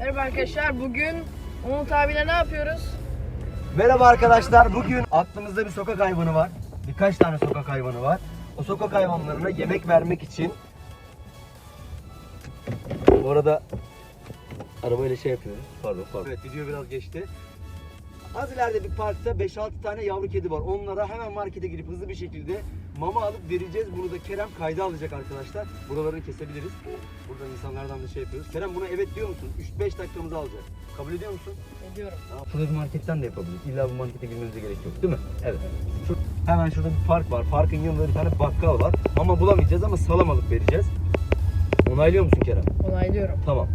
Merhaba arkadaşlar. Bugün Umut abiyle ne yapıyoruz? Merhaba arkadaşlar. Bugün aklımızda bir sokak hayvanı var. Birkaç tane sokak hayvanı var. O sokak hayvanlarına yemek vermek için Bu arada arabayla şey yapıyoruz. Pardon pardon. Evet video biraz geçti. Az ileride bir parkta 5-6 tane yavru kedi var. Onlara hemen markete girip hızlı bir şekilde mama alıp vereceğiz. Bunu da Kerem kayda alacak arkadaşlar. Buralarını kesebiliriz. Burada insanlardan da şey yapıyoruz. Kerem buna evet diyor musun? 3-5 dakikamızı alacak. Kabul ediyor musun? Ediyorum. Şurada bir marketten de yapabiliriz. İlla bu markete girmemize gerek yok değil mi? Evet. Şu, hemen şurada bir park var. Parkın yanında bir tane bakkal var. Ama bulamayacağız ama salam alıp vereceğiz. Onaylıyor musun Kerem? Onaylıyorum. Tamam.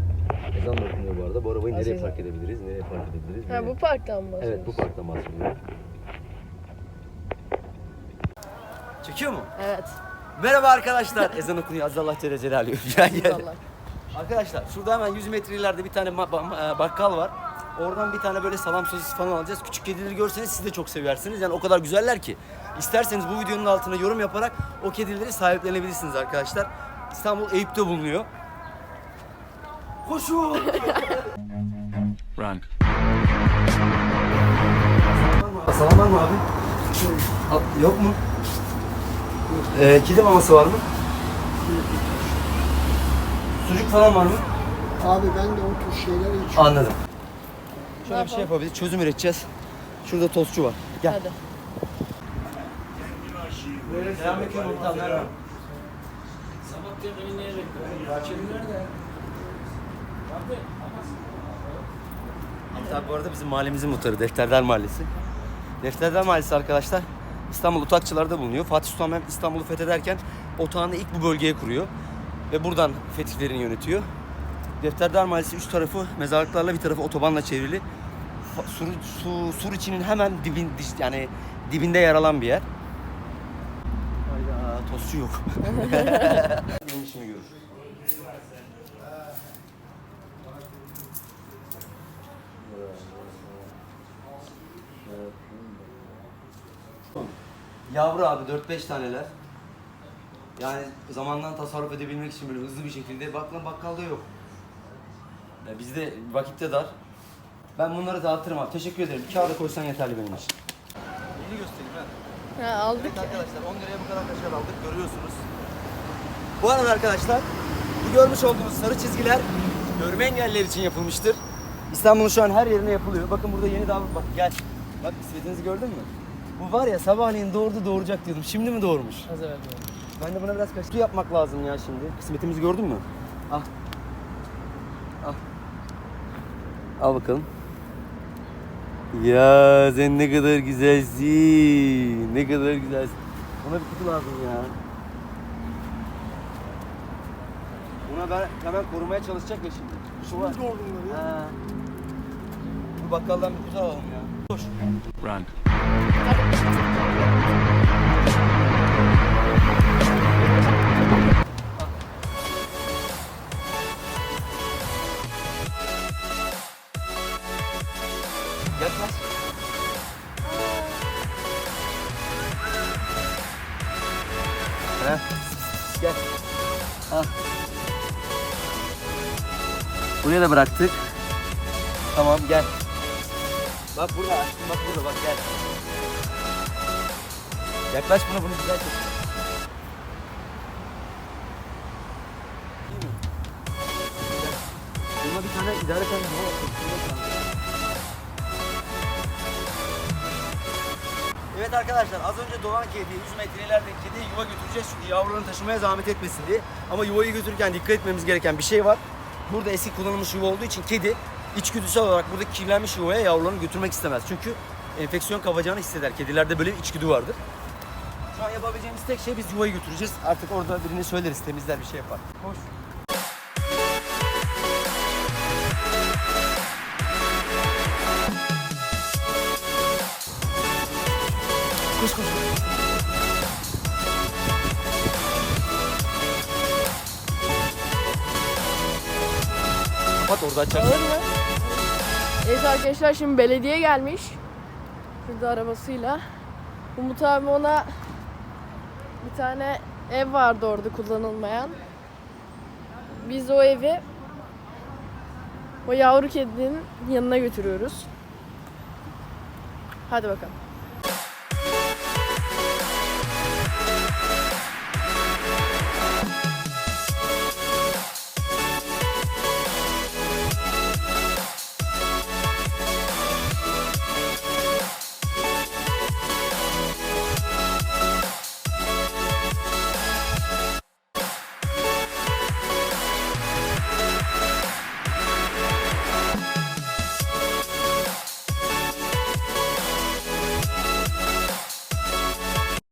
Ezan da okunuyor bu arada. Bu arabayı nereye park edebiliriz? Nereye park edebiliriz? Ha Nereye? bu parktan mı Evet bu parktan bahsediyorum. Çekiyor mu? Evet. Merhaba arkadaşlar. Ezan okunuyor. Azze Allah Celle Celaluhu. Gel gel. Arkadaşlar şurada hemen 100 metre ileride bir tane e, bakkal var. Oradan bir tane böyle salam sosis falan alacağız. Küçük kedileri görseniz siz de çok seversiniz. Yani o kadar güzeller ki. İsterseniz bu videonun altına yorum yaparak o kedileri sahiplenebilirsiniz arkadaşlar. İstanbul Eyüp'te bulunuyor. Koşun! Run. Salam var mı abi? Al- Yok mu? Ee, kedi maması var mı? Sucuk falan var mı? Abi ben de o tür şeyler içiyorum. Anladım. Şöyle bir şey yapabiliriz. Çözüm üreteceğiz. Şurada tostçu var. Gel. Hadi. Selamünaleyküm Umut merhaba. Hamit abi bu arada bizim mahallemizin muhtarı Defterdar Mahallesi. Defterdar Mahallesi arkadaşlar İstanbul Utakçılar'da bulunuyor. Fatih Sultan Mehmet İstanbul'u fethederken otağını ilk bu bölgeye kuruyor. Ve buradan fetihlerini yönetiyor. Defterdar Mahallesi üç tarafı mezarlıklarla bir tarafı otobanla çevrili. Sur, su, sur içinin hemen dibin, yani dibinde yer alan bir yer. Hayda tostçu yok. Benim işimi görür. Yavru abi 4-5 taneler. Yani zamandan tasarruf edebilmek için böyle hızlı bir şekilde bakla bakkalda yok. Ya bizde vakitte dar. Ben bunları dağıtırım abi. Teşekkür ederim. Bir kağıda koysan yeterli benim için. Yeni göstereyim ha. Ha, aldık. Evet arkadaşlar 10 liraya bu kadar kaşar aldık görüyorsunuz. Bu arada arkadaşlar bu görmüş olduğunuz sarı çizgiler görme engelliler için yapılmıştır. İstanbul'un şu an her yerine yapılıyor. Bakın burada yeni daha bak gel. Bak bisikletinizi gördün mü? Bu var ya sabahleyin doğurdu doğuracak diyordum. Şimdi mi doğurmuş? Az evvel Ben de buna biraz kaşık yapmak lazım ya şimdi. Kısmetimizi gördün mü? Al. Al. Al bakalım. Ya sen ne kadar güzelsin. Ne kadar güzelsin. Buna bir kutu lazım ya. Buna ben hemen korumaya çalışacak ya şimdi. Şu var. Ha. Bu bakkaldan bir kutu alalım ya. Koş. Run. Yaklaş. Heh. Gel. Al. Buraya da bıraktık. Tamam gel. Bak burada aşkım bak burada bak gel. Yaklaş buna bunu güzel tut. Buna bir tane idare eden hava yapalım. Evet arkadaşlar az önce doğan kedi 100 metre ileride kediyi yuva götüreceğiz çünkü yavrularını taşımaya zahmet etmesin diye. Ama yuvayı götürürken dikkat etmemiz gereken bir şey var. Burada eski kullanılmış yuva olduğu için kedi içgüdüsel olarak buradaki kirlenmiş yuvaya yavrularını götürmek istemez. Çünkü enfeksiyon kapacağını hisseder. Kedilerde böyle bir içgüdü vardır. Şu an yapabileceğimiz tek şey biz yuvayı götüreceğiz. Artık orada birini söyleriz temizler bir şey yapar. Hoş. Koş koş. Kapat orada açar. Alır mı? Evet arkadaşlar şimdi belediye gelmiş. Şurada arabasıyla. Umut abi ona bir tane ev vardı orada kullanılmayan. Biz o evi O yavru kedinin yanına götürüyoruz. Hadi bakalım.